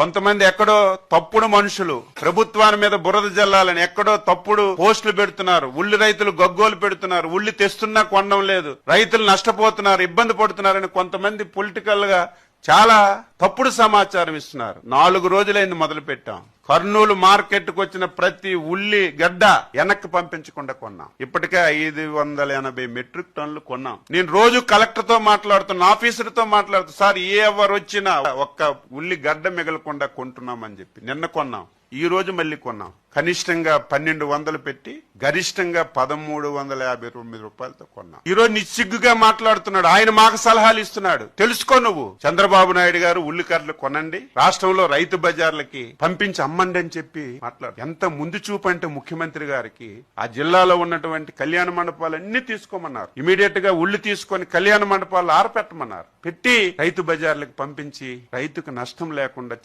కొంతమంది ఎక్కడో తప్పుడు మనుషులు ప్రభుత్వాన్ని మీద బురద జల్లాలని ఎక్కడో తప్పుడు పోస్టులు పెడుతున్నారు ఉల్లి రైతులు గగ్గోలు పెడుతున్నారు ఉల్లి తెస్తున్నా కొనడం లేదు రైతులు నష్టపోతున్నారు ఇబ్బంది పడుతున్నారని కొంతమంది పొలిటికల్గా చాలా తప్పుడు సమాచారం ఇస్తున్నారు. నాలుగు రోజులైంది మొదలు పెట్టాం కర్నూలు మార్కెట్కు వచ్చిన ప్రతి ఉల్లి గడ్డ వెనక్కి పంపించకుండా కొన్నాం. ఇప్పటికే ఐదు వందల ఎనభై మెట్రిక్ టన్నులు కొన్నాం. నేను రోజు కలెక్టర్తో మాట్లాడుతున్నా ఆఫీసర్తో మాట్లాడుతున్నా సార్ ఏ ఎవరు వచ్చినా ఒక్క ఉల్లి గడ్డ మిగలకుండా కొంటున్నామని చెప్పి నిన్న కొన్నాం. ఈ రోజు మళ్ళీ కొన్నాం. కనిష్టంగా పన్నెండు వందలు పెట్టి గరిష్టంగా పదమూడు వందల యాభై తొమ్మిది రూపాయలతో కొన్నాం. ఈరోజు రోజు నిస్సిగ్గుగా మాట్లాడుతున్నాడు. ఆయన మాకు సలహాలు ఇస్తున్నాడు. తెలుసుకో నువ్వు. చంద్రబాబు నాయుడు గారు ఉల్లికర్రలు కొనండి. రాష్ట్రంలో రైతు బజార్లకి పంపించి అమ్మండి అని చెప్పి మాట్లాడు. ఎంత ముందు చూపు అంటే ముఖ్యమంత్రి గారికి ఆ జిల్లాలో ఉన్నటువంటి కళ్యాణ మండపాలన్నీ తీసుకోమన్నారు. ఇమీడియట్గా ఉల్లి తీసుకొని కళ్యాణ మండపాలు ఆరపెట్టమన్నారు. పెట్టి రైతు బజార్లకు పంపించి రైతుకు నష్టం లేకుండా